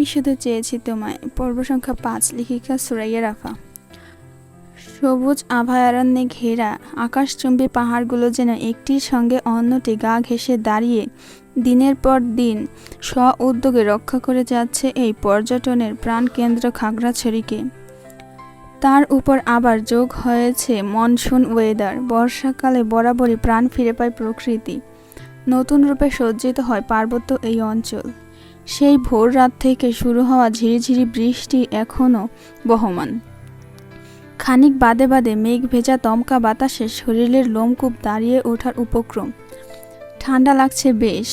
আমি শুধু চেয়েছি তোমায়। পর্ব সংখ্যা পাঁচ, লেখিকা সুরাইয়া রাফা। সবুজ আভয়ারণ্যে ঘেরা, আকাশচুম্বী পাহাড়গুলো যেন একটির সঙ্গে অন্যটি গা ঘেঁষে দাঁড়িয়ে দিনের পর দিন স্ব উদ্যোগে রক্ষা করে যাচ্ছে এই পর্যটনের প্রাণকেন্দ্র খাগড়াছড়িকে। তার উপর আবার যোগ হয়েছে মনসুন ওয়েদার। বর্ষাকালে বরাবরই প্রাণ ফিরে পায় প্রকৃতি। নতুন রূপে সজ্জিত হয় পার্বত্য এই অঞ্চল। সেই ভোর রাত থেকে শুরু হওয়া ঝিরিঝিরি বৃষ্টি এখনও বহমান। খানিক বাদে বাদে মেঘ ভেজা দমকা বাতাসে শরীরের লোমকূপ দাঁড়িয়ে ওঠার উপক্রম। ঠান্ডা লাগছে বেশ।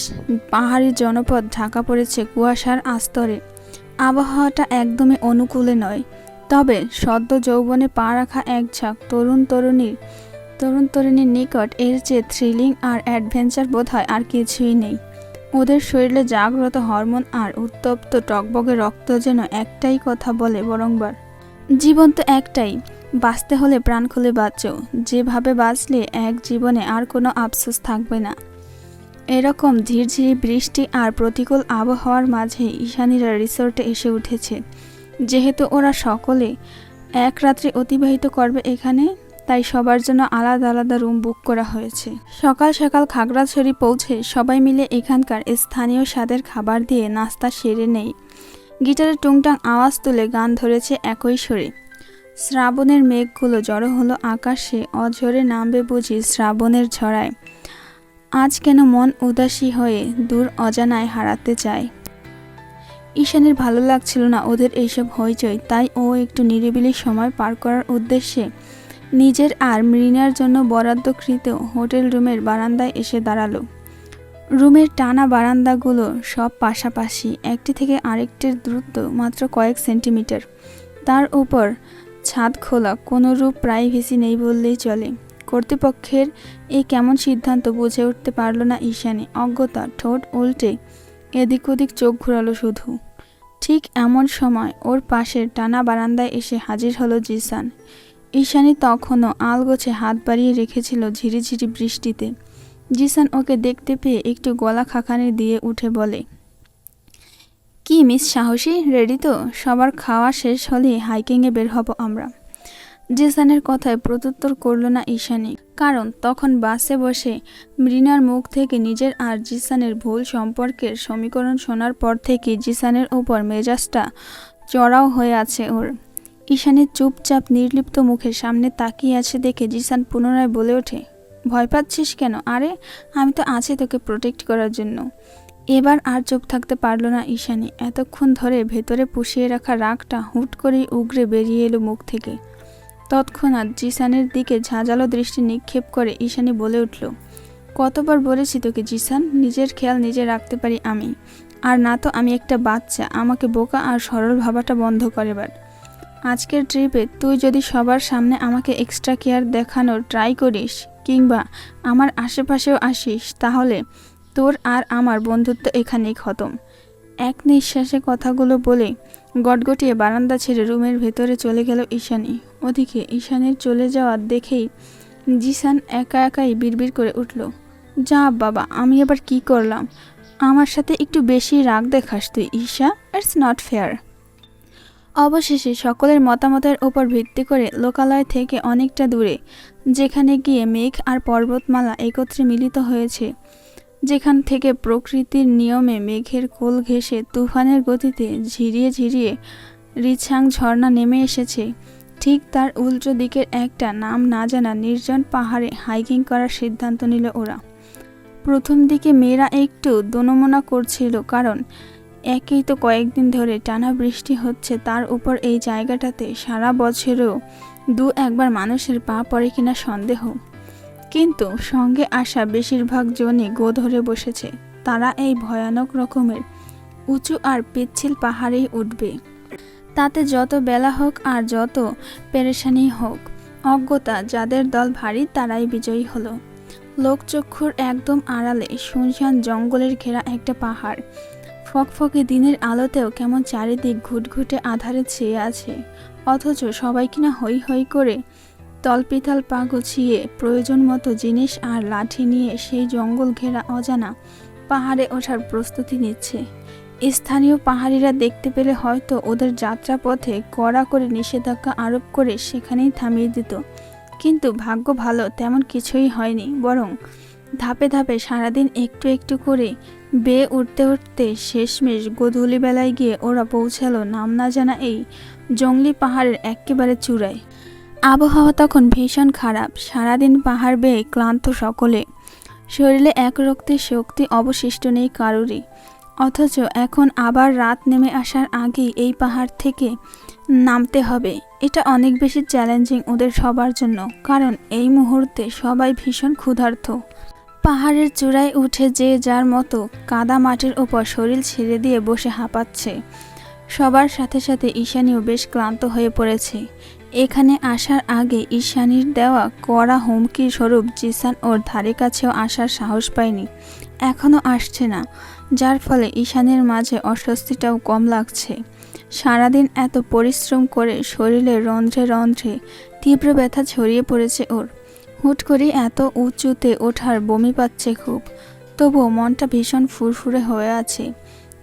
পাহাড়ি জনপদ ঢাকা পড়েছে কুয়াশার আস্তরে। আবহাওয়াটা একদমই অনুকূলে নয়। তবে সদ্য যৌবনে পা রাখা এক ঝাঁক তরুণ তরুণীর তরুণ তরুণীর নিকট এর চেয়ে থ্রিলিং আর অ্যাডভেঞ্চার বোধ হয় আর কিছুই নেই। ওদের শরীরে জাগ্রত হরমোন আর উত্তপ্ত টকবগে রক্ত যেন একটাই কথা বলে বরংবার। জীবন তো একটাই, বাঁচতে হলে প্রাণ খুলে বাঁচো। যেভাবে বাঁচলে এক জীবনে আর কোনো আফসোস থাকবে না। এরকম ঝিরঝিরি বৃষ্টি আর প্রতিকূল আবহাওয়ার মাঝে ঈশানীরা রিসোর্টে এসে উঠেছে। যেহেতু ওরা সকলে এক রাত্রি অতিবাহিত করবে এখানে তাই সবার জন্য আলাদা আলাদা রুম বুক করা হয়েছে। সকাল সকাল খাগড়াছড়ি পৌঁছে সবাই মিলে এখানকার স্থানীয় স্বাদের খাবার দিয়ে নাস্তা সেরে নেই। গিটারে টুংটাং আওয়াজ তুলে গান ধরেছে একই সুরে। শ্রাবণের মেঘগুলো জড়ো হলো আকাশে, অঝরে নামবে বুঝি শ্রাবণের ঝড়ায়। আজ কেন মন উদাসী হয়ে দূর অজানায় হারাতে চায়। ঈশানের ভালো লাগছিল না ওদের এইসব হইচই, তাই ও একটু নিরিবিলি সময় পার করার উদ্দেশ্যে নিজের আর মৃণার জন্য বরাদ্দকৃত হোটেল রুমের বারান্দায় এসে দাঁড়াল। রুমের টানা বারান্দাগুলো সব পাশাপাশি, একটি থেকে আরেকটির দূরত্ব মাত্র কয়েক সেন্টিমিটার। তার উপর ছাদ খোলা, কোনো রূপ প্রাইভেসি নেই বললেই চলে। কর্তৃপক্ষের এই কেমন সিদ্ধান্ত বুঝে উঠতে পারল না ঈশানী। অজ্ঞতা, ঠোঁট উল্টে এদিক ওদিক চোখ ঘুরালো শুধু। ঠিক এমন সময় ওর পাশের টানা বারান্দায় এসে হাজির হলো জিসান। ঈশানী তখনও আলগোছে হাত বাড়িয়ে রেখেছিল ঝিরিঝিরি বৃষ্টিতে। জিসান ওকে দেখতে পেয়ে একটু গলা খাখানি দিয়ে উঠে বলে, কি মিস সাহসী? রেডি তো? সবার খাওয়া শেষ হলেই হাইকিংয়ে বের হব আমরা। জিসানের কথায় প্রত্যুত্তর করল না ঈশানি, কারণ তখন বাসে বসে মৃণার মুখ থেকে নিজের আর জিসানের ভুল সম্পর্কের সমীকরণ শোনার পর থেকে জিসানের ওপর মেজাজটা চড়াও হয়ে আছে ওর। ঈশানের চুপচাপ নির্লিপ্ত মুখের সামনে তাকিয়ে আছে দেখে জিসান পুনরায় বলে ওঠে, ভয় পাচ্ছিস কেন? আরে, আমি তো আছি তোকে প্রোটেক্ট করার জন্য। এবার আর চুপ থাকতে পারল না ঈশানী। এতক্ষণ ধরে ভেতরে পুষিয়ে রাখা রাগটা হুট করেই উগরে বেরিয়ে এলো মুখ থেকে। তৎক্ষণাৎ জিসানের দিকে ঝাঁঝালো দৃষ্টি নিক্ষেপ করে ঈশানী বলে উঠল, কতবার বলেছি তোকে জিসান? নিজের খেয়াল নিজে রাখতে পারি আমি। আর না তো আমি একটা বাচ্চা, আমাকে বোকা আর সরল ভাবাটা বন্ধ করে এবার। আজকের ট্রিপে তুই যদি সবার সামনে আমাকে এক্সট্রা কেয়ার দেখানোর ট্রাই করিস, কিংবা আমার আশেপাশেও আসিস, তাহলে তোর আর আমার বন্ধুত্ব এখানেই খতম। এক নিঃশ্বাসে কথাগুলো বলে গটগটিয়ে বারান্দা ছেড়ে রুমের ভেতরে চলে গেল ঈশানী। ওদিকে ঈশানের চলে যাওয়া দেখেই জিসান একা একাই বিড়বিড় করে উঠল। যা বাবা, আমি আবার কি করলাম? আমার সাথে একটু বেশি রাগ দেখাস তুই, ঈশা ইটস নট ফেয়ার অবশেষে সকলের মতামতের ওপর ভিত্তি করে লোকালয় থেকে অনেকটা দূরে, যেখানে গিয়ে মেঘ আর পর্বতমালা একত্রে মিলিত হয়েছে, যেখান থেকে প্রকৃতির নিয়মে মেঘের কোল ঘেঁষে তুফানের গতিতে ঝিরিয়ে ঝিরিয়ে রিছাং ঝর্ণা নেমে এসেছে। ঠিক তার উল্টো দিকের একটা নাম না জানা নির্জন পাহাড়ে হাইকিং করার সিদ্ধান্ত নিল ওরা। প্রথম দিকে মেয়েরা একটু দনমনা করছিল কারণ একেই তো কয়েকদিন ধরে টানা বৃষ্টি হচ্ছে, তার উপর এই জায়গাটাতে সারা বছরেও দু একবার মানুষের পা পড়ে কিনা সন্দেহ। কিন্তু সঙ্গে আসা বেশিরভাগ জনই গো ধরে বসেছে। তারা এই ভয়ানক রকমের উঁচু আর পিচ্ছিল পাহাড়েই উঠবে। তাতে যত বেলা হোক আর যত পেরেশানি হোক, অজ্ঞতা যাদের দল ভারী তারাই বিজয়ী হলো। লোকচক্ষুর একদম আড়ালে শুনশান জঙ্গলের ঘেরা একটা পাহাড়। ফকফকে দিনের আলোতেও কেমন চারিদিক ঘুটঘুটে আধারে ছেয়ে আছে। অথচ সবাই কিনা হই হই করে তলপিতাল পা গুছিয়ে প্রয়োজন মতো জিনিস আর লাঠি নিয়ে সেই জঙ্গল ঘেরা অজানা পাহাড়ে ওঠার প্রস্তুতি নিচ্ছে। স্থানীয় পাহাড়িরা দেখতে পেলে হয়তো ওদের যাত্রাপথে কড়া করে নিষেধাজ্ঞা আরোপ করে সেখানেই থামিয়ে দিত। কিন্তু ভাগ্য ভালো তেমন কিছুই হয়নি, বরং ধাপে ধাপে সারাদিন একটু একটু করে বেয়ে উঠতে উঠতে শেষমেশ গোধূলি বেলায় গিয়ে ওরা পৌঁছালো নাম না জানা এই জঙ্গলি পাহাড়ের একেবারে চূড়ায়। আবহাওয়া তখন ভীষণ খারাপ। সারাদিন পাহাড় বেয়ে ক্লান্ত সকলে। শরীরে এক রক্তের শক্তি অবশিষ্ট নেই কারোরই। অথচ এখন আবার রাত নেমে আসার আগেই এই পাহাড় থেকে নামতে হবে। এটা অনেক বেশি চ্যালেঞ্জিং ওদের সবার জন্য। কারণ এই মুহূর্তে সবাই ভীষণ ক্ষুধার্ত। পাহাড়ের চূড়ায় উঠে যে যার মতো কাদা মাটির ওপর শরীর ছেড়ে দিয়ে বসে হাঁপাচ্ছে। সবার সাথে সাথে ঈশানীও বেশ ক্লান্ত হয়ে পড়েছে। এখানে আসার আগে ঈশানীর দেওয়া কড়া হুমকির স্বরূপ জিসান ওর ধারে কাছেও আসার সাহস পায়নি। এখনও আসছে না, যার ফলে ঈশানীর মাঝে অস্বস্তিটাও কম লাগছে। সারাদিন এত পরিশ্রম করে শরীরে রন্ধ্রে রন্ধ্রে তীব্র ব্যথা ছড়িয়ে পড়েছে ওর। হুট করে এত উঁচুতে ওঠার বমি পাচ্ছে খুব। তবুও মনটা ভীষণ ফুরফুরে হয়ে আছে।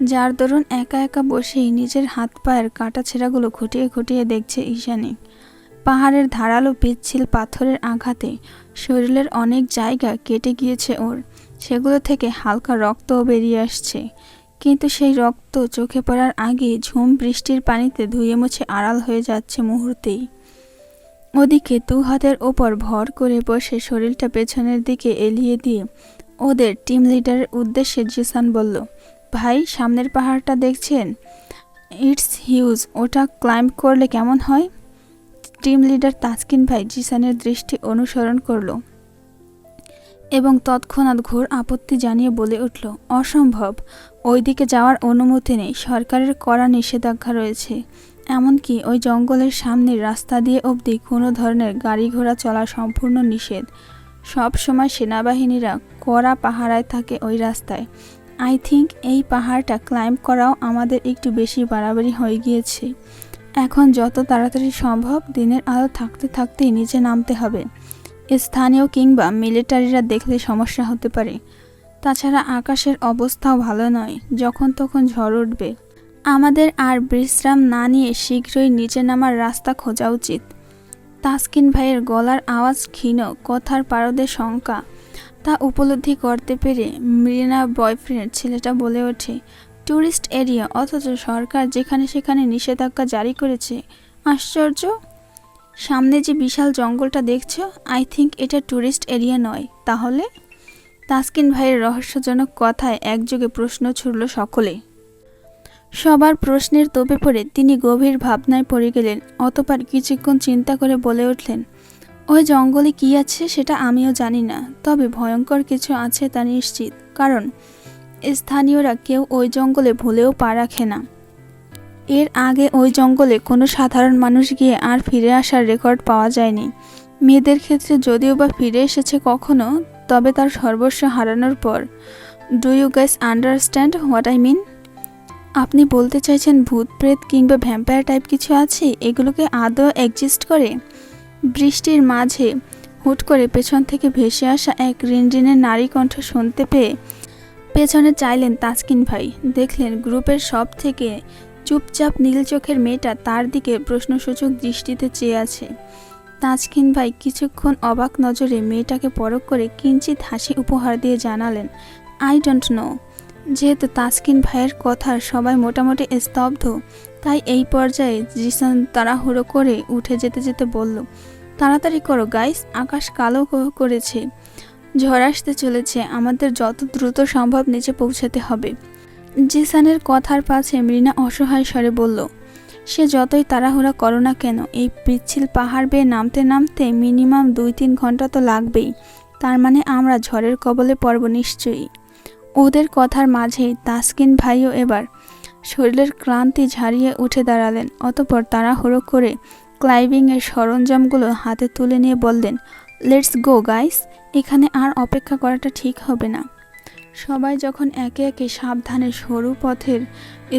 যার দরুন একা একা বসেই নিজের হাত পায়ের কাটা ছেঁড়াগুলো খুঁটিয়ে খুঁটিয়ে দেখছে ঈশানী। পাহাড়ের ধারালো পিচ্ছিল পাথরের আঘাতে শরীরের অনেক জায়গা কেটে গিয়েছে ওর। সেগুলো থেকে হালকা রক্তও বেরিয়ে আসছে। কিন্তু সেই রক্ত চোখে পড়ার আগে ঝুম বৃষ্টির পানিতে ধুয়ে মুছে আড়াল হয়ে যাচ্ছে মুহূর্তেই। ওদিকে দু হাতের ওপর ভর করে বসে শরীরটা পেছনের দিকে এলিয়ে দিয়ে ওদের টিম লিডারের উদ্দেশ্যে জিসান বলল, ভাই, সামনের পাহাড়টা দেখছেন? ইটস হিউজ ওটা ক্লাইম্ব করলে কেমন হয়? টিম লিডার তাসকিন ভাই জিসানের দৃষ্টি অনুসরণ করল এবং তৎক্ষণাৎ ঘোর আপত্তি জানিয়ে বলে উঠল, অসম্ভব। ওইদিকে যাওয়ার অনুমতি নেই। সরকারের কড়া নিষেধাজ্ঞা রয়েছে। এমনকি ওই জঙ্গলের সামনের রাস্তা দিয়ে অবধি কোনো ধরনের গাড়ি ঘোড়া চলা সম্পূর্ণ নিষেধ। সব সময় সেনাবাহিনীরা কড়া পাহারায় থাকে ওই রাস্তায়। আই থিঙ্ক এই পাহাড়টা ক্লাইম্ব করাও আমাদের একটু বেশি বাড়াবাড়ি হয়ে গিয়েছে। এখন যত তাড়াতাড়ি সম্ভব দিনের আলো থাকতে থাকতেই নিচে নামতে হবে। স্থানীয় কিংবা মিলিটারিরা দেখলে সমস্যা হতে পারে। তাছাড়া আকাশের অবস্থাও ভালো নয়, যখন তখন ঝড় উঠবে। আমাদের আর বিশ্রাম না নিয়ে শীঘ্রই নিচে নামার রাস্তা খোঁজা উচিত। তাসকিন ভাইয়ের গলার আওয়াজ ক্ষীণ, কথার পারদে শঙ্কা। তা উপলব্ধি করতে পেরে মৃণা বয়ফ্রেন্ড ছেলেটা বলে ওঠে ট্যুরিস্ট এরিয়া, অথচ সরকার যেখানে সেখানে নিষেধাজ্ঞা জারি করেছে। আশ্চর্য? সামনে যে বিশাল জঙ্গলটা দেখছ, আই থিঙ্ক এটা ট্যুরিস্ট এরিয়া নয়। তাহলে? তাসকিন ভাইয়ের রহস্যজনক কথায় একযোগে প্রশ্ন ছুড়ল সকলে। সবার প্রশ্নের তোপে পড়ে তিনি গভীর ভাবনায় পড়ে গেলেন, অতপর কিছুক্ষণ চিন্তা করে বলে উঠলেন, ওই জঙ্গলে কি আছে সেটা আমিও জানি না, তবে ভয়ঙ্কর কিছু আছে তা নিশ্চিত, কারণ স্থানীয়রা কেউ ওই জঙ্গলে ভুলেও পা রাখে না। এর আগে ওই জঙ্গলে কোনো সাধারণ মানুষ গিয়ে আর ফিরে আসার রেকর্ড পাওয়া যায়নি। মেয়েদের ক্ষেত্রে যদিও বা ফিরে এসেছে কখনো, তবে তার সর্বস্ব হারানোর পর। Do you guys understand what I mean আপনি বলতে চাইছেন ভূত, প্রেত কিংবা ভ্যাম্পায়ার টাইপ কিছু আছে? এগুলোকে আদৌ এক্সিস্ট করে? বৃষ্টির মাঝে হুট করে পেছন থেকে ভেসে আসা এক রিনরিনের নারী কণ্ঠ শুনতে পেয়ে পেছনে চাইলেন তাসকিন ভাই। দেখলেন গ্রুপের সব থেকে চুপচাপ নীল চোখের মেয়েটা তার দিকে প্রশ্নসূচক দৃষ্টিতে চেয়ে আছে। তাজকিন ভাই কিছুক্ষণ অবাক নজরে মেয়েটাকে পরখ করে কিঞ্চিত হাসি উপহার দিয়ে জানালেন আই ডোন্ট নো যেহেতু তাসকিন ভাইয়ের কথার সবাই মোটামুটি স্তব্ধ, তাই এই পর্যায়ে জিসান তাড়াহুড়ো করে উঠে যেতে যেতে বলল, তাড়াতাড়ি করো গাইস, আকাশ কালো করেছে। ঝড় আসতে চলেছে, আমাদের যত দ্রুত সম্ভব নিচে পৌঁছাতে হবে। জিসানের কথার পাশে মৃণা অসহায় স্বরে বলল, সে যতই তাড়াহুড়া করো না কেন, এই পিচ্ছিল পাহাড় বেয়ে নামতে নামতে মিনিমাম দুই তিন ঘণ্টা তো লাগবেই। তার মানে আমরা ঝড়ের কবলে পড়ব নিশ্চয়ই। ওদের কথার মাঝেই তাসকিন ভাইও এবার শরীরের ক্লান্তি ঝাড়িয়ে উঠে দাঁড়ালেন। অতপর তাড়াহুড়ো করে ক্লাইম্বিংয়ের সরঞ্জামগুলো হাতে তুলে নিয়ে বললেন লেটস গো গাইস এখানে আর অপেক্ষা করাটা ঠিক হবে না। সবাই যখন একে একে সাবধানে সরু পথের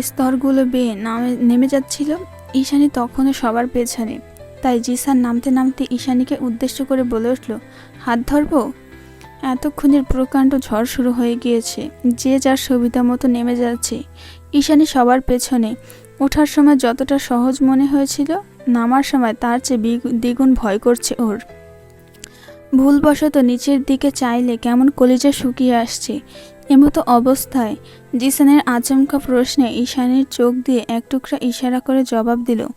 স্তরগুলো বেয়ে নামে, নেমে যাচ্ছিল, ঈশানী তখনও সবার পেছনে। তাই জিসান নামতে নামতে ঈশানীকে উদ্দেশ্য করে বলে উঠল, হাত ধরবো? এতক্ষণের প্রকাণ্ড ঝড় শুরু হয়ে গিয়েছে, যে যার সুবিধা মতো নেমে যাচ্ছে। ঈশানী সবার পেছনে। ওঠার সময় যতটা সহজ মনে হয়েছিল, নামার সময় তার চেয়ে বিগু- দ্বিগুণ ভয় করছে ওর। ভুলবশত নিচের দিকে চাইলে কেমন কলিজা শুকিয়ে আসছে। এমতো অবস্থায় জিসানের আচমকা প্রশ্নে ঈশানীর চোখ দিয়ে এক টুকরা ইশারা করে জবাব দিল,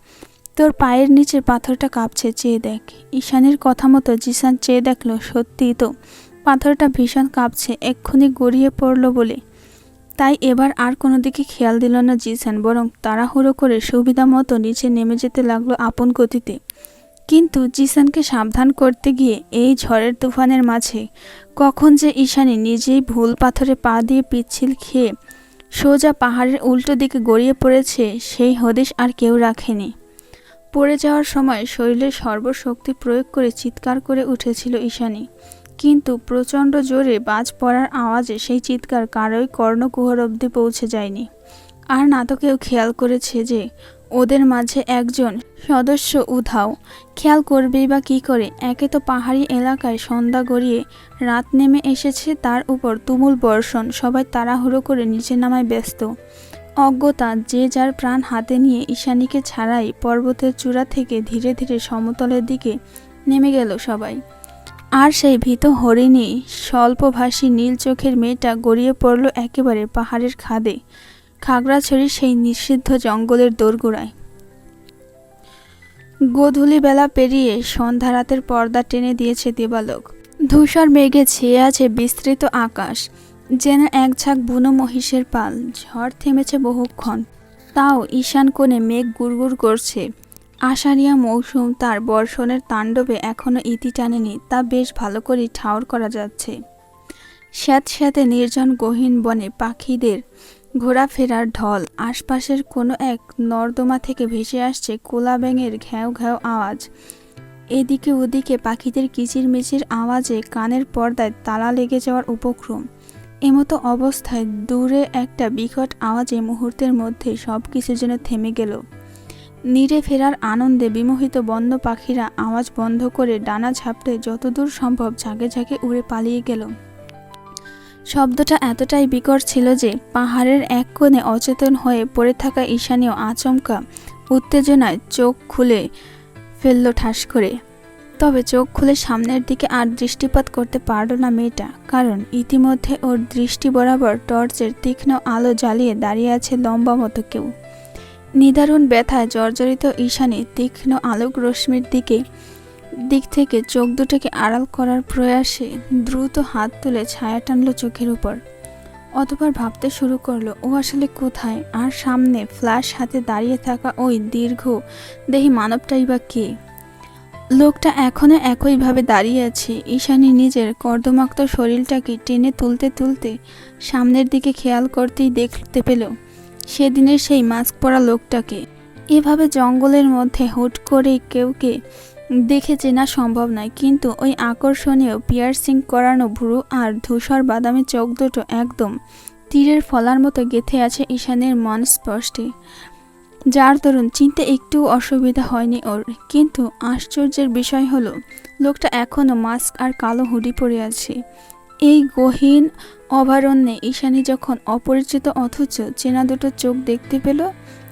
তোর পায়ের নিচের পাথরটা কাঁপছে, চেয়ে দেখ। ঈশানীর কথা মতো জিসান চেয়ে দেখল, সত্যিই তো। পাথরটা ভীষণ কাঁপছে, এক্ষুনি গড়িয়ে পড়ল বলে। তাই এবার আর কোনো দিকে খেয়াল দিল না জিসান বরং তাড়াহুড়ো করে সুবিধা মতো নিচে নেমে যেতে লাগল আপন গতিতে। কিন্তু জিসানকে সাবধান করতে গিয়ে এই ঝড়ের তুফানের মাঝে কখন যে ঈশানি নিজেই ভুল পাথরে পা দিয়ে পিচ্ছিল খেয়ে সোজা পাহাড়ের উল্টো দিকে গড়িয়ে পড়েছে, সেই হদিশ আর কেউ রাখেনি। পড়ে যাওয়ার সময় শরীরে সর্বশক্তি প্রয়োগ করে চিৎকার করে উঠেছিল ঈশানী। কিন্তু প্রচণ্ড জোরে বাজ পড়ার আওয়াজে সেই চিৎকার কারোই কর্ণকুহর অবধি পৌঁছে যায়নি। আর না তো কেউ খেয়াল করেছে যে ওদের মাঝে একজন সদস্য উধাও। খেয়াল করবেই বা কী করে, একে তো পাহাড়ি এলাকায় সন্ধ্যা গড়িয়ে রাত নেমে এসেছে, তার উপর তুমুল বর্ষণ, সবাই তাড়াহুড়ো করে নিচে নামায় ব্যস্ত। অজ্ঞতা, যে যার প্রাণ হাতে নিয়ে ঈশানীকে ছাড়াই পর্বতের চূড়া থেকে ধীরে ধীরে সমতলের দিকে নেমে গেল সবাই। আর সেই ভীত হরিণী স্বল্পভাষী নীল চোখের মেয়েটা গড়িয়ে পড়ল একেবারে পাহাড়ের খাদে। খাগড়াছড়ি সেই নিষিদ্ধ জঙ্গলের দোরগোড়ায়। গোধূলি বেলা পেরিয়ে সন্ধ্যা রাতের পর্দা টেনে দিয়েছে দেবালোক। ধূসর মেঘে ছেয়ে আছে বিস্তৃত আকাশ, যেন এক ঝাঁক বুনো মহিষের পাল। ঝড় থেমেছে বহুক্ষণ। তাও ঈশান কোণে মেঘ গুড়গুড় করছে। আষাঢ়িয়া মৌসুম তার বর্ষণের তাণ্ডবে এখনও ইতি টানেনি, তা বেশ ভালো করেই ঠাউর করা যাচ্ছে। স্যাঁত স্যাঁতে নির্জন গহীন বনে পাখিদের ঘোরাফেরার ঢল, আশপাশের কোনো এক নর্দমা থেকে ভেসে আসছে কোলা ব্যাঙের ঘ্যাও ঘ্যাও আওয়াজ। এদিকে ওদিকে পাখিদের কিচিরমিচির আওয়াজে কানের পর্দায় তালা লেগে যাওয়ার উপক্রম। এমতো অবস্থায় দূরে একটা বিকট আওয়াজে মুহূর্তের মধ্যে সব কিছু যেন থেমে গেল। নীরে ফেরার আনন্দে বিমোহিত বন্ধ পাখিরা আওয়াজ বন্ধ করে ডানা ঝাপটে যতদূর সম্ভব ঝাঁকে ঝাঁকে উড়ে পালিয়ে গেল। শব্দটা এতটাই বিকট ছিল যে পাহাড়ের এক কোণে অচেতন হয়ে পড়ে থাকা ঈশানীয় আচমকা উত্তেজনায় চোখ খুলে ফেলল ঠাস করে। তবে চোখ খুলে সামনের দিকে আর দৃষ্টিপাত করতে পারল না মেয়েটা, কারণ ইতিমধ্যে ওর দৃষ্টি বরাবর টর্চের তীক্ষ্ণ আলো জ্বালিয়ে দাঁড়িয়ে আছে লম্বা মতো কেউ। নিদারুণ ব্যথায় জর্জরিত ঈশানী তীক্ষ্ণ আলোক রশ্মির দিকে, দিক থেকে চোখ দুটোকে আড়াল করার প্রয়াসে দ্রুত হাত তুলে ছায়া টানলো চোখের উপর। অতবার ভাবতে শুরু করল, ও আসলে কোথায়? আর সামনে ফ্ল্যাশ হাতে দাঁড়িয়ে থাকা ওই দীর্ঘ দেহি মানবটাই বা কে? লোকটা এখনও একইভাবে দাঁড়িয়ে আছে। ঈশানী নিজের কর্দমাক্ত শরীরটাকে টেনে তুলতে তুলতে সামনের দিকে খেয়াল করতেই দেখতে পেল সেদিনের সেই মাস্ক পরা লোকটাকে। এভাবে জঙ্গলের মধ্যে হুট করে কেউকে দেখে চেনা সম্ভব নয়, কিন্তু ওই আকর্ষণীয় পিয়ার্সিং করানো ভ্রু আর ধূসর বাদামি চোখ দুটো একদম তীরের ফলার মতো গেথে আছে ঈশানের মন স্পষ্টে। যার দরুন চিনতে একটু অসুবিধা হয়নি ওর, কিন্তু আশ্চর্যের বিষয় হলো, লোকটা এখনও মাস্ক আর কালো হুডি পরে আছে। এই গহীন অভয়ারণ্যে ঈশানী যখন অপরিচিত অথচ চেনা দুটো চোখ দেখতে পেল,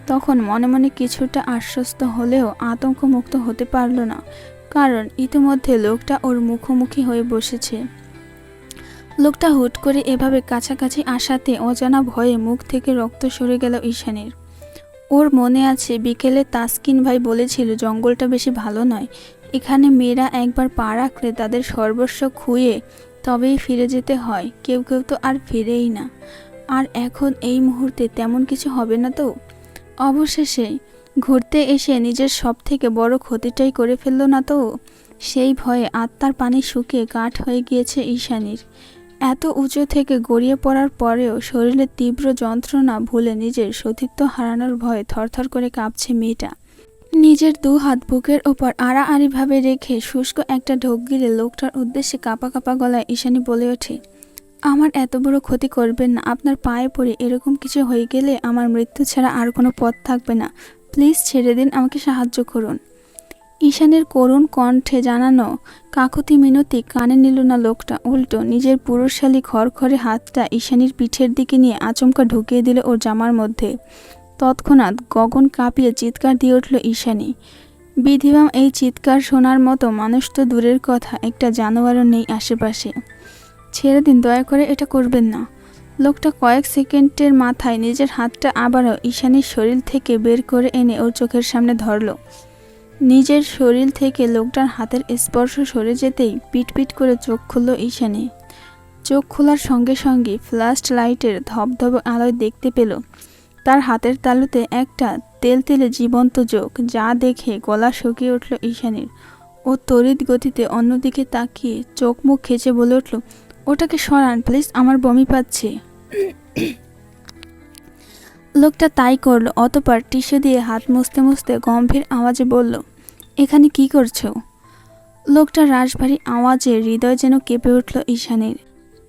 তখন মনে মনে কিছুটা আশ্বস্ত হলেও আতঙ্কমুক্ত হতে পারল না, কারণ ইতিমধ্যে লোকটা ওর মুখোমুখি হয়ে বসেছে। লোকটা হুট করে এভাবে কাছাকাছি আসাতে অজানা ভয়ে মুখ থেকে রক্ত সরে গেল ঈশানীর। ওর মনে আছে, বিকেলে তাসকিন ভাই বলেছিল, জঙ্গলটা বেশি ভালো নয়। এখানে মেয়েরা একবার পা রাখলে তাদের সর্বস্ব খুঁয়ে তবেই ফিরে যেতে হয়। কেউ কেউ তো আর ফিরেই না। আর এখন এই মুহূর্তে তেমন কিছু হবে না তো? অবশেষে ঘুরতে এসে নিজের সব থেকে বড় ক্ষতিটাই করে ফেলল না তো? সেই ভয়ে আত্মার পানি শুকিয়ে কাঠ হয়ে গিয়েছে ঈশানীর। এত উঁচু থেকে গড়িয়ে পড়ার পরেও শরীরে তীব্র যন্ত্রণা ভুলে নিজের সতীত্ব হারানোর ভয়ে থরথর করে কাঁপছে মেয়েটা। নিজের দু হাত বুকের ওপর আড়াআড়িভাবে রেখে শুষ্ক একটা ঢোক গিলে লোকটার উদ্দেশ্যে কাঁপা কাঁপা গলায় ঈশানী বলে ওঠে, আমার এত বড় ক্ষতি করবেন না। আপনার পায়ে পড়ে এরকম কিছু হয়ে গেলে আমার মৃত্যু ছাড়া আর কোনো পথ থাকবে না। প্লিজ ছেড়ে দিন, আমাকে সাহায্য করুন। ঈশানের করুণ কণ্ঠে জানানো কাকুতি মিনতি কানে নিল না লোকটা। উল্টো নিজের পুরুষশালী খড়খড়ে হাতটা ঈশানির পিঠের দিকে নিয়ে আচমকা ঢুকিয়ে দিল ওর জামার মধ্যে। তৎক্ষণাৎ গগন কাঁপিয়ে চিৎকার দিয়ে উঠল, ঈশানী বিধিবাম এই চিৎকার শোনার মতো মানুষ তো দূরের কথা, একটা জানোয়ারও নেই আশেপাশে। ছেড়ে দিন, দয়া করে এটা করবেন না। লোকটা কয়েক সেকেন্ডের মাথায় নিজের হাতটা আবারও ঈশানীর শরীর থেকে বের করে এনে ওর চোখের সামনে ধরল। নিজের শরীর থেকে লোকটার হাতের স্পর্শ সরে যেতেই পিটপিট করে চোখ খুলল ঈশানী। চোখ খোলার সঙ্গে সঙ্গে ফ্ল্যাশ লাইটের ধবধবে আলোয় দেখতে পেল তার হাতের তালুতে একটা তেলতেলে জীবন্ত চোখ, যা দেখে গলা শুকিয়ে উঠল ঈশানীর। ও তড়িৎ গতিতে অন্যদিকে তাকিয়ে চোখ মুখ খেচে বলে উঠল, ওটাকে সরান, প্লিজ, আমার বমি পাচ্ছে। লোকটা তাই করল, অতপর টিস্যু দিয়ে হাত মুছতে মুছতে গম্ভীর আওয়াজে বলল, এখানে কি করছ? লোকটা রাশভারী আওয়াজে হৃদয় যেন কেঁপে উঠল ঈশানীর।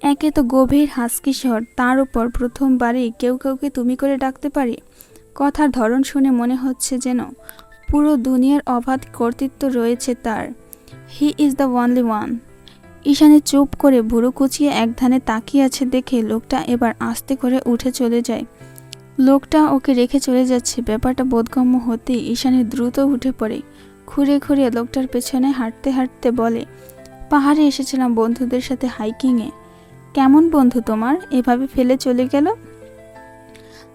একে তো গভীর হাসকি স্বর, তার উপর প্রথমবারই কেউ কাউকে তুমি করে ডাকতে পারি। কথার ধরন শুনে মনে হচ্ছে যেন পুরো দুনিয়ার অবাধ কর্তৃত্ব রয়েছে তার। He is the only one ঈশানে চুপ করে ভুরু কুচিয়ে এক ধানে তাকিয়ে আছে দেখে লোকটা এবার আস্তে করে উঠে চলে যায়। লোকটা ওকে রেখে চলে যাচ্ছে, ব্যাপারটা বোধগম্য হতেই ঈশানী দ্রুত উঠে পড়ে। খুঁড়ে খুঁড়ে লোকটার পেছনে হাঁটতে হাঁটতে বলে, পাহাড়ে এসেছিলাম বন্ধুদের সাথে হাইকিংয়ে কেমন বন্ধু তোমার? এভাবে ফেলে চলে গেল?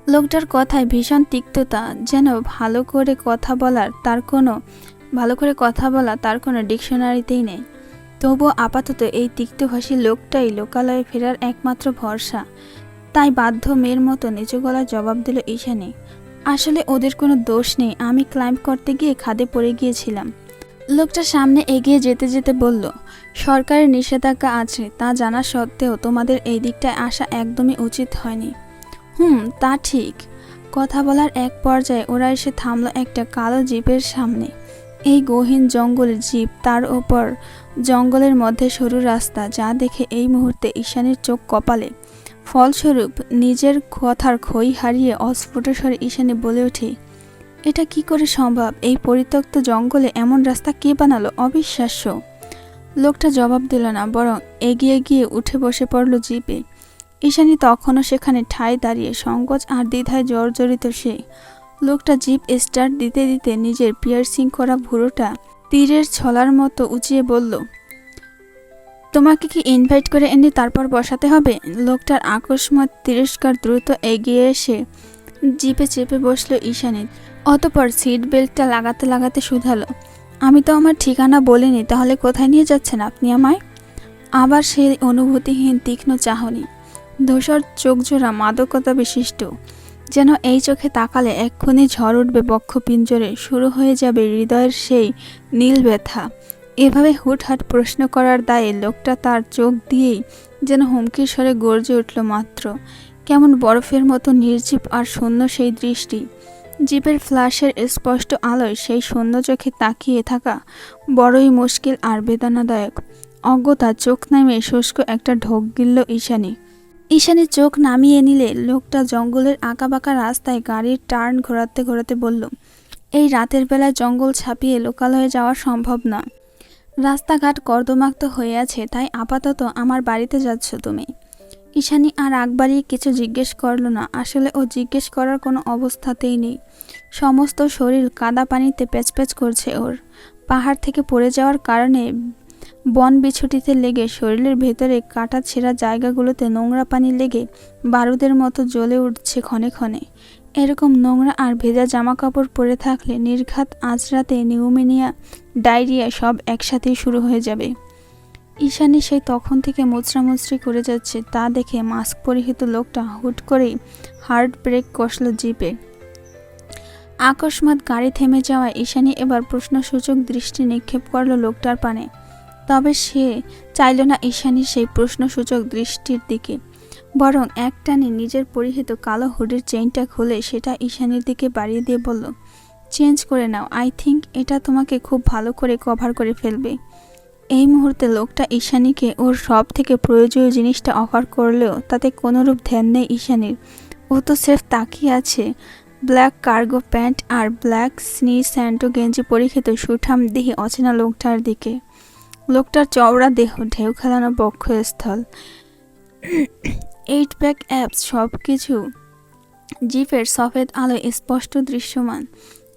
লোকটার কথায় ভীষণ তিক্ততা, যেন ভালো করে কথা বলার তার কোনো ভালো করে কথা বলা তার কোনো ডিকশনারিতেই নেই। তবুও আপাতত এই তিক্তভাষী লোকটাই লোকালয়ে ফেরার একমাত্র ভরসা। তাই বাধ্য মেয়ের মতো নিচু গলায় জবাব দিল ঈশানী। আসলে ওদের কোনো দোষ নেই, আমি ক্লাইম্ব করতে গিয়ে খাদে পড়ে গিয়েছিলাম। লোকটা সামনে এগিয়ে যেতে যেতে বলল, সরকারের নিষেধাজ্ঞা আছে, তা জানা সত্ত্বেও তোমাদের এই দিকটায় আসা একদমই উচিত হয়নি। হুম, তা ঠিক। কথা বলার এক পর্যায়ে ওরা এসে থামলো একটা কালো জিপের সামনে। এই গহীন জঙ্গলের জিপ, তার ওপর জঙ্গলের মধ্যে সরু রাস্তা, যা দেখে এই মুহূর্তে ঈশানের চোখ কপালে। ফলস্বরূপ, নিজের কথার খই হারিয়ে অস্ফুট স্বরে ঈশানী বলে ওঠে এটা কি করে সম্ভব? এই পরিত্যক্ত জঙ্গলে এমন রাস্তা কে বানালো? অবিশ্বাস্য। লোকটা জবাব দিল না, বরং এগিয়ে গিয়ে উঠে বসে পড়ল জিপে। ঈশানী তখনও সেখানে ঠায় দাঁড়িয়ে সংকোচ আর দ্বিধায় জর্জরিত সে। লোকটা জিপ স্টার্ট দিতে দিতে নিজের পিয়ার্সিং করা ভুরোটা তীরের ছলার মতো উঁচিয়ে বলল, তোমাকে কি ইনভাইট করে এনে তারপর বসাতে হবে? লোকটার আকস্মাত তিরস্কার দ্রুত এগিয়ে এসে জিপে চেপে বসল ঈশানী। অতপর সিট বেল্টটা লাগাতে লাগাতে শুধালো। আমি তো আমার ঠিকানা বলিনি, তাহলে কোথায় নিয়ে যাচ্ছেন আপনি আমায়? আবার সেই অনুভূতিহীন তীক্ষ্ণ চাহনি। ধূসর চোখজোড়া মাদকতা বিশিষ্ট। যেন এই চোখে তাকালে এক্ষুনি ঝড় উঠবে বক্ষ পিঞ্জরে শুরু হয়ে যাবে হৃদয়ের সেই নীল ব্যথা। এভাবে হুটহাট প্রশ্ন করার দায়ে লোকটা তার চোখ দিয়েই যেন হুমকির স্বরে গর্জে উঠল মাত্র। কেমন বরফের মতো নির্জীব আর শূন্য সেই দৃষ্টি। জিপের ফ্ল্যাশের স্পষ্ট আলোয় সেই শূন্য চোখে তাকিয়ে থাকা বড়ই মুশকিল আর বেদনাদায়ক। অজ্ঞতা চোখ নামিয়ে শুষ্ক একটা ঢোক গিলল ঈশানী। ঈশানী চোখ নামিয়ে নিলে লোকটা জঙ্গলের আঁকাবাঁকা রাস্তায় গাড়ির টার্ন ঘোরাতে ঘোরাতে বলল, এই রাতের বেলায় জঙ্গল ছাপিয়ে লোকালয়ে যাওয়া সম্ভব না রাস্তাঘাট কর্দমাক্ত হয়ে আছে, তাই আপাতত আমার বাড়িতে যাচ্ছ তুমি। ঈশানী আর আকবারই কিছু জিজ্ঞেস করল না। আসলে ও জিজ্ঞেস করার কোনো অবস্থাতেই নেই। সমস্ত শরীর কাদা পানিতে প্যাচপ্যাচ করছে ওর। পাহাড় থেকে পড়ে যাওয়ার কারণে বন বিছুটিতে লেগে শরীরের ভেতরে কাটা ছেঁড়া জায়গাগুলোতে নোংরা পানি লেগে বারুদের মতো জ্বলে উঠছে ক্ষণে ক্ষণে। এরকম নোংরা আর ভেজা জামা কাপড় পরে থাকলে নির্ঘাত আঁচড়াতে নিউমেনিয়া, ডায়রিয়া সব একসাথেই শুরু হয়ে যাবে। ঈশানি সেই তখন থেকে মুচড়ামুচড়ি করে যাচ্ছে, তা দেখে মাস্ক পরিহিত লোকটা হুট করেই হার্ট ব্রেক কষল জিপে। আকস্মাৎ গাড়ি থেমে যাওয়ায় ঈশানী এবার প্রশ্নসূচক দৃষ্টি নিক্ষেপ করল লোকটার পানে। তবে সে চাইল না ঈশানীর সেই প্রশ্নসূচক দৃষ্টির দিকে। বরং একটানে নিজের পরিহিত কালো হুডির চেইনটা খুলে সেটা ঈশানীর দিকে বাড়িয়ে দিয়ে বলল, চেঞ্জ করে নাও, আই থিঙ্ক এটা তোমাকে খুব ভালো করে কভার করে ফেলবে। এই মুহূর্তে লোকটা ঈশানীকে ওর সব থেকে প্রয়োজনীয় জিনিসটা অফার করলেও তাতে কোনোরূপ ধ্যান নেই ঈশানীর। ও তো সেফ তাকিয়ে আছে। ব্ল্যাক কার্গো প্যান্ট আর ব্ল্যাক স্নি স্যান্টো গেঞ্জি পরিহিত সুঠাম দেহি অচেনা লোকটার দিকে। লোকটার চওড়া দেহ, ঢেউ খেলানো বক্ষস্থল এইট প্যাক অ্যাপস সব কিছু জিপের সফেদ আলোয় স্পষ্ট দৃশ্যমান।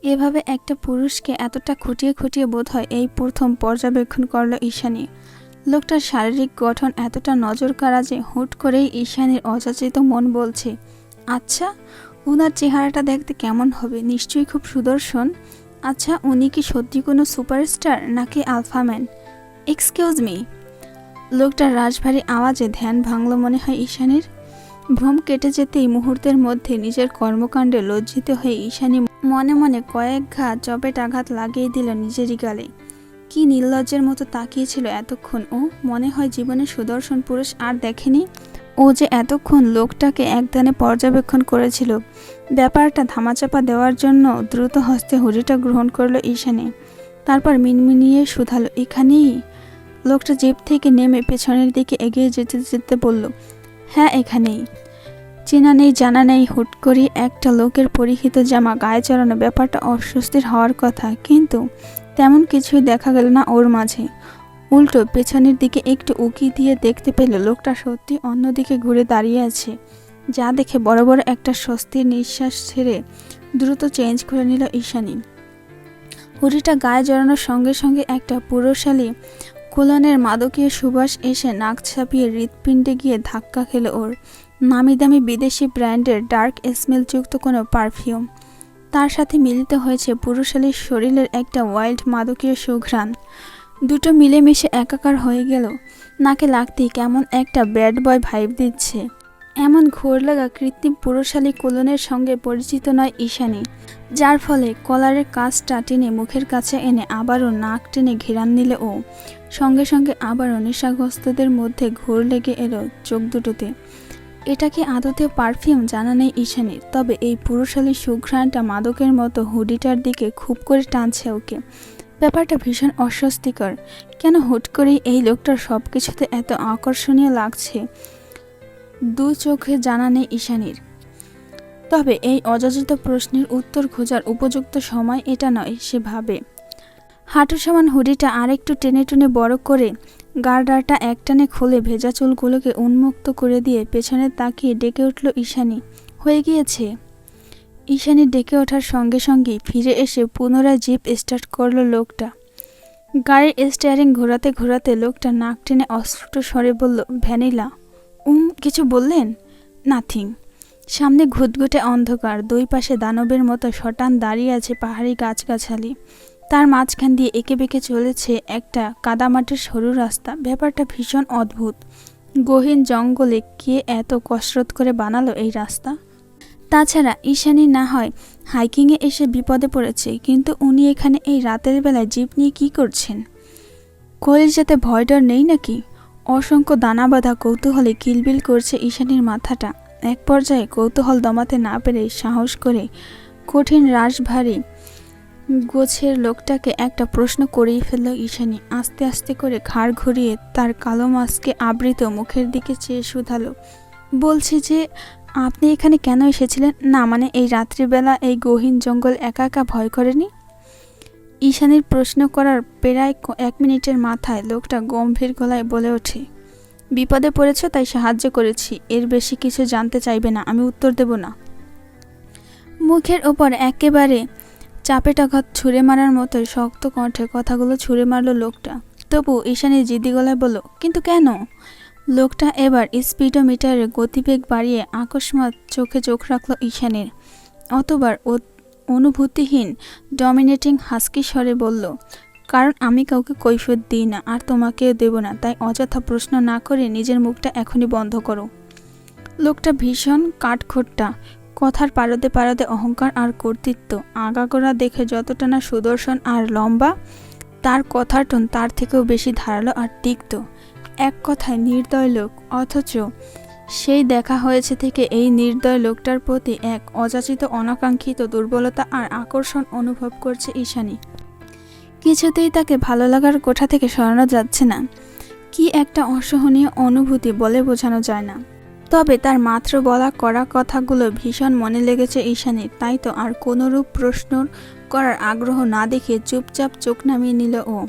এভাবে একটা পুরুষকে এতটা খুঁটিয়ে খুঁটিয়ে বোধ হয় এই প্রথম পর্যবেক্ষণ করল ঈশানী। লোকটার শারীরিক গঠন এতটা নজর কাড়া যে হুট করেই ঈশানীর অযাচিত মন বলছে আচ্ছা উনার চেহারাটা দেখতে কেমন হবে? নিশ্চয়ই খুব সুদর্শন। আচ্ছা উনি কি সত্যি কোনো সুপারস্টার নাকি আলফাম্যান এক্সকিউজ মি। লোকটার রাজভারী আওয়াজে ধ্যান ভাঙল মনে হয় ঈশানীর। ভ্রম কেটে যেতেই মুহূর্তের মধ্যে নিজের কর্মকাণ্ডে লজ্জিত হয়ে ঈশানী মনে মনে কয়েক ঘা চপেট আঘাত লাগিয়ে দিল নিজেরই গালে। কি নির্লজ্জের মতো তাকিয়েছিল এতক্ষণ। ও, মনে হয় জীবনে সুদর্শন পুরুষ আর দেখেনি। ও যে এতক্ষণ লোকটাকে একদানে পর্যবেক্ষণ করেছিল। ব্যাপারটা ধামাচাপা দেওয়ার জন্য দ্রুত হস্তে হুড়িটা গ্রহণ করল ঈশানী। তারপর মিনমিনিয়ে শুধালো, এখানেই? লোকটা জিপ থেকে নেমে পেছনের দিকে এগিয়ে যেতে যেতে বলল হ্যাঁ এখানেই। চেনা নেই, জানা নেই, হুট করি একটা লোকের পরিহিত জামা গায়ে চড়ানো ব্যাপারটা অস্বস্তির হওয়ার কথা, কিন্তু তেমন কিছুই দেখা গেল না ওর মাঝে। উল্টো পেছনের দিকে একটু উকি দিয়ে দেখতে পেল লোকটা সত্যি অন্যদিকে ঘুরে দাঁড়িয়ে আছে। যা দেখে বড় বড় একটা স্বস্তির নিঃশ্বাস ছেড়ে দ্রুত চেঞ্জ করে নিল ঈশানী। হুড়িটা গায়ে জড়ানোর সঙ্গে সঙ্গে একটা পুরোশালী কোলনের মাদকীয় সুবাস এসে নাক ছাপিয়ে হৃৎপিণ্ডে গিয়ে ধাক্কা খেলো ওর। নামি দামি বিদেশি ব্র্যান্ডের ডার্ক স্মেলযুক্ত কোনো পারফিউম। তার সাথে মিলিত হয়েছে পুরুষালীর শরীরের একটা ওয়াইল্ড মাদকীয় সুঘ্রাণ। দুটো মিলেমিশে একাকার হয়ে গেল। নাকে লাগতেই কেমন একটা ব্যাড বয় ভাইব দিচ্ছে। এমন ঘোর লাগা কৃত্রিম পুরুষালী কোলনের সঙ্গে পরিচিত নয় ঈশানী, যার ফলে কলারের কাজটা টেনে মুখের কাছে এনে আবারও নাক টেনে ঘেরান নিলে ও। সঙ্গে সঙ্গে আবারও নেশাগ্রস্তদের মধ্যে ঘোর লেগে এলো চোখ দুটোতে। এটা কি আদতে পারফিউম জানা নেই ঈশানীর, তবে এই পুরুষালী সুঘ্রাণটা মাদকের মতো হুডিটার দিকে খুব করে টানছে ওকে। ব্যাপারটা ভীষণ অস্বস্তিকর। কেন হুট করেই এই লোকটার সব কিছুতে এত আকর্ষণীয় লাগছে? দু চোখে জানা নেই ঈশানীর। তবে এই অযাচিত প্রশ্নের উত্তর খোঁজার উপযুক্ত সময় এটা নয়, সে ভাবে। হাঁটু সমান হুডিটা আরেকটু টেনে টেনে বড় করে গার্ডারটা একটানে খুলে ভেজা চুলগুলোকে উন্মুক্ত করে দিয়ে পেছনে তাকিয়ে ডেকে উঠল ঈশানী। হয়ে গিয়েছে। ঈশানী ডেকে ওঠার সঙ্গে সঙ্গেই ফিরে এসে পুনরায় জিপ স্টার্ট করল লোকটা। গাড়ির স্টিয়ারিং ঘোরাতে ঘোরাতে লোকটা নাক টেনে অস্ফুট স্বরে বলল, ভ্যানিলা, উম, কিছু বললেন? নাথিং। সামনে ঘুটঘুটে অন্ধকার, দুই পাশে দানবের মতো শটান দাঁড়িয়ে আছে পাহাড়ি গাছগাছালি। তার মাঝখান দিয়ে এঁকে বেঁকে চলেছে একটা কাদামাটির সরু রাস্তা। ব্যাপারটা ভীষণ অদ্ভুত। গহীন জঙ্গলে কে এত কসরত করে বানালো এই রাস্তা? তাছাড়া ঈশানি না হয়, হাইকিংয়ে এসে বিপদে পড়েছে, কিন্তু উনি এখানে এই রাতের বেলায় জিপ নিয়ে কী করছেন? কলিজাতে ভয় ডর নেই নাকি? অসংখ্য দানা বাঁধা কৌতূহলে কিলবিল করছে ঈশানীর মাথাটা। এক পর্যায়ে কৌতূহল দমাতে না পেরে সাহস করে কঠিন রাশ ভারী গোছের লোকটাকে একটা প্রশ্ন করেই ফেলল ঈশানী। আস্তে আস্তে করে ঘাড় ঘুরিয়ে তার কালো মাস্কে আবৃত মুখের দিকে চেয়ে শুধালো। বলছি যে, আপনি এখানে কেন এসেছিলেন? না মানে এই রাত্রিবেলা এই গহীন জঙ্গল একা একা ভয় করেনি? ঈশানীর প্রশ্ন করার প্রায় এক মিনিটের মাথায় লোকটা গম্ভীর গলায় বলে ওঠে, বিপদে পড়েছ, তাই সাহায্য করেছি। এর বেশি কিছু জানতে চাইবে না, আমি উত্তর দেব না। মুখের ওপর একেবারে চাপেটাঘাত ছুঁড়ে মারার মতো শক্ত কণ্ঠে কথাগুলো ছুঁড়ে মারল লোকটা। তবু ঈশানী জিদি গলায় বলল, কিন্তু কেন? লোকটা এবার স্পিডোমিটারের গতিবেগ বাড়িয়ে আকস্মাত চোখে চোখ রাখল ঈশানীর। অতবার অনুভূতিহীন ডমিনেটিং হাস্কি স্বরে বলল, কারণ আমি কাউকে কৈফিয়ত দিই না আর তোমাকেও দেব না, তাই অযথা প্রশ্ন না করে নিজের মুখটা এখনই বন্ধ করো। লোকটা ভীষণ কাঠখোট্টা, কথার পারদে পারদে অহংকার আর কর্তৃত্ব, আগাগোড়া দেখে যতটা না সুদর্শন আর লম্বা, তার কথার টোন তার থেকেও বেশি ধারালো আর তিক্ত। এক কথায় নির্দয় লোক, অথচ সেই দেখা হয়েছে থেকে এই নির্দয় লোকটার প্রতি এক অযাচিত, অনাকাঙ্ক্ষিত দুর্বলতা আর আকর্ষণ অনুভব করছে ঈশানী। কিছুতেই তাকে ভালো লাগার কোঠা থেকে সরানো যাচ্ছে না। কি একটা অসহনীয় অনুভূতি বলে বোঝানো যায় না। তবে তার মাত্র বলা করা কথাগুলো ভীষণ মনে লেগেছে ঈশানীর, তাই তো আর কোনোরূপ প্রশ্ন করার আগ্রহ না দেখে চুপচাপ চোখ নামিয়ে নিল ও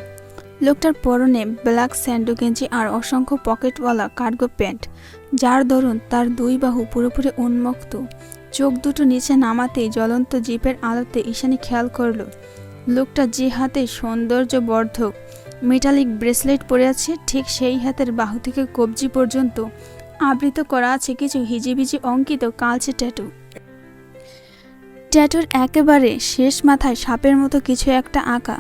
লোকটার পরনে ব্ল্যাক স্যান্ডো গেঞ্জি আর অসংখ্য পকেটওয়ালা কার্গো প্যান্ট, যার দরুন তার দুই বাহু পুরোপুরি উন্মুক্ত। চোখ দুটো নিচে নামাতেই জ্বলন্ত জিপের আলোতে ঈশানী খেয়াল করল, লোকটা যে হাতে সৌন্দর্যবর্ধক মেটালিক ব্রেসলেট পরে আছে, ঠিক সেই হাতের বাহু থেকে কবজি পর্যন্ত আবৃত করা আছে কিছু হিজিবিজি অঙ্কিত কালচে ট্যাটু। ট্যাটুর একেবারে শেষ মাথায় সাপের মতো কিছু একটা আঁকা।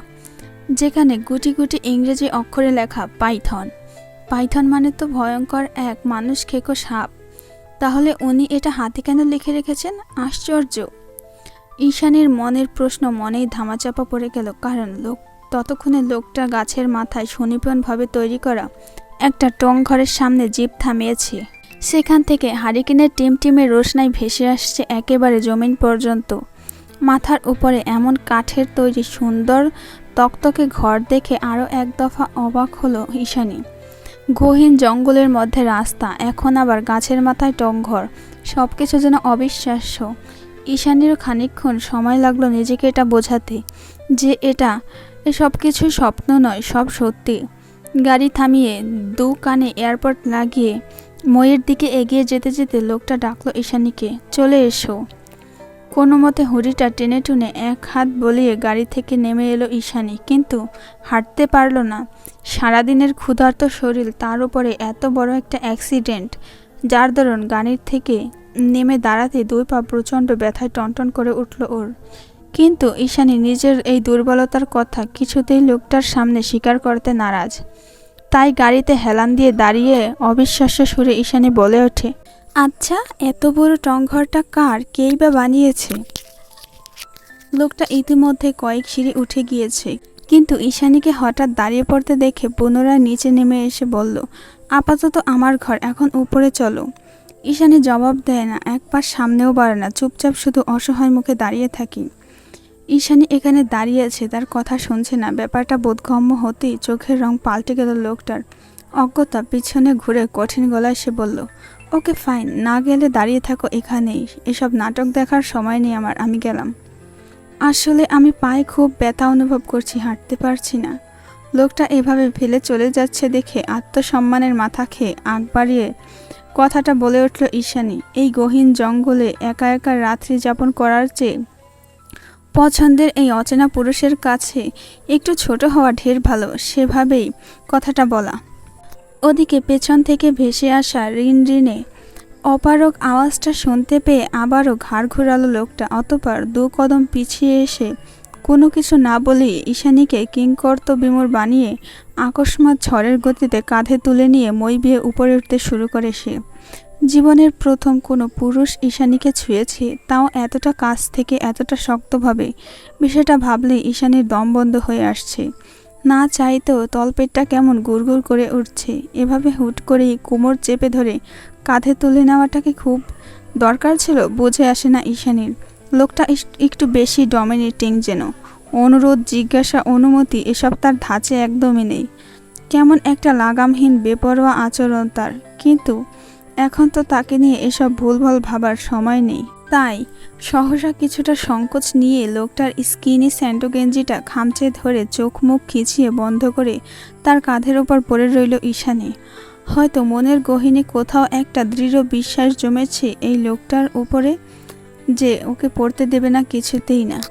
যেখানে গুটি গুটি ইংরেজি অক্ষরে লেখা পাইথন। পাইথন মানে তো ভয়ঙ্কর এক মানুষ খেকো সাপ। তাহলে উনি এটা হাতে কেন লিখে রেখেছেন? আশ্চর্য। ঈশানের মনের প্রশ্ন মনেই ধামাচাপা পড়ে গেল, কারণ লোক ততক্ষণে লোকটা গাছের মাথায় সুনিপুণভাবে তৈরি করা একটা টং ঘরের সামনে জিপ থামিয়েছে। সেখান থেকে হারিকেনের টিম টিমের রোশনাই ভেসে আসছে একেবারে জমিন পর্যন্ত। মাথার উপরে এমন কাঠের তৈরি সুন্দর তকতকে ঘর দেখে আরও এক দফা অবাক হলো ঈশানী। গহীন জঙ্গলের মধ্যে রাস্তা, এখন আবার গাছের মাথায় টংঘর সব কিছু যেন অবিশ্বাস্য। ঈশানীরও খানিকক্ষণ সময় লাগল নিজেকে এটা বোঝাতে, যে এটা এসব কিছুই স্বপ্ন নয়, সব সত্যি। গাড়ি থামিয়ে দু কানে এয়ারপোর্ট লাগিয়ে ময়ের দিকে এগিয়ে যেতে যেতে লোকটা ডাকলো ঈশানীকে, চলে এসো। কোনো মতে হুড়িটা টেনে টুনে এক হাত বলিয়ে গাড়ি থেকে নেমে এলো ঈশানি, কিন্তু হাঁটতে পারল না। সারাদিনের ক্ষুধার্ত শরীর, তার উপরে এত বড় একটা অ্যাক্সিডেন্ট, যার দরুন গাড়ির থেকে নেমে দাঁড়াতে দুই পা প্রচণ্ড ব্যথায় টনটন করে উঠল ওর। কিন্তু ঈশানি নিজের এই দুর্বলতার কথা কিছুতেই লোকটার সামনে স্বীকার করতে নারাজ। তাই গাড়িতে হেলান দিয়ে দাঁড়িয়ে অবিশ্বাস্য সুরে ঈশানি বলে ওঠে আচ্ছা এত বড় টংঘরটা কার? কেই বা বানিয়েছে? লোকটা ইতিমধ্যে কয়েক সিঁড়ি উঠে গিয়েছে, কিন্তু ঈশানীকে হঠাৎ দাঁড়িয়ে পড়তে দেখে পুনরায় নিচে নেমে এসে বলল, আপাতত আমার ঘর, এখন উপরে চলো। ঈশানী জবাব দেয় না, এক পা সামনেও বাড়ে না, চুপচাপ শুধু অসহায় মুখে দাঁড়িয়ে থাকি। ঈশানী এখানে দাঁড়িয়ে আছে, তার কথা শুনছে না, ব্যাপারটা বোধগম্য হতেই চোখের রং পাল্টে গেল লোকটার। অজ্ঞতা পিছনে ঘুরে কঠিন গলায় সে বলল ওকে, ফাইন, না গেলে দাঁড়িয়ে থাকো এখানেই। এসব নাটক দেখার সময় নেই আমার, আমি গেলাম। আসলে আমি পায়ে খুব ব্যথা অনুভব করছি, হাঁটতে পারছি না। লোকটা এভাবে ফেলে চলে যাচ্ছে দেখে আত্মসম্মানের মাথা খেয়ে আগ বাড়িয়ে কথাটা বলে উঠল ঈশানী, এই গহীন জঙ্গলে একা একা রাত্রি যাপন করার চেয়ে পছন্দের এই অচেনা পুরুষের কাছে একটু ছোট হওয়া ঢের ভালো, সেভাবেই কথাটা বলা। ওদিকে পেছন থেকে ভেসে আসা রিন রিনে অপারক আওয়াজটা শুনতে পেয়ে আবারও ঘাড় ঘোরালো লোকটা। অতপর দু কদম পিছিয়ে এসে কোনো কিছু না বলেই ঈশানীকে কিংকর্ত বিমূর বানিয়ে আকস্মাৎ ঝড়ের গতিতে কাঁধে তুলে নিয়ে মই বিয়ে উপরে উঠতে শুরু করে সে। জীবনের প্রথম কোনো পুরুষ ঈশানীকে ছুঁয়েছে, তাও এতটা কাছ থেকে এতটা শক্তভাবে। বিষয়টা ভাবলেই ঈশানীর দম বন্ধ হয়ে আসছে। না চাইতেও তলপেটটা কেমন গুড়গুড় করে উঠছে। এভাবে হুট করেই কোমর চেপে ধরে কাঁধে তুলে নেওয়াটাকে খুব দরকার ছিল, বুঝে আসে না ঈশানীর। লোকটা একটু বেশি ডমিনেটিং যেন। অনুরোধ, জিজ্ঞাসা, অনুমতি, এসব তার ধাঁচে একদমই নেই। কেমন একটা লাগামহীন বেপরোয়া আচরণ তার। কিন্তু এখন তো তাকে নিয়ে এসব ভুলভাল ভাবার সময় নেই। তাই সহসা কিছুটা সংকোচ নিয়ে লোকটার স্কিনি স্যান্ডো গেঞ্জিটা খামচে ধরে চোখ মুখ খিচিয়ে বন্ধ করে তার কাঁধের ওপর পড়ে রইল ঈশানে। হয়তো মনের গহিনে কোথাও একটা দৃঢ় বিশ্বাস জমেছে এই লোকটার উপরে যে ওকে পড়তে দেবে না কিছুতেই না।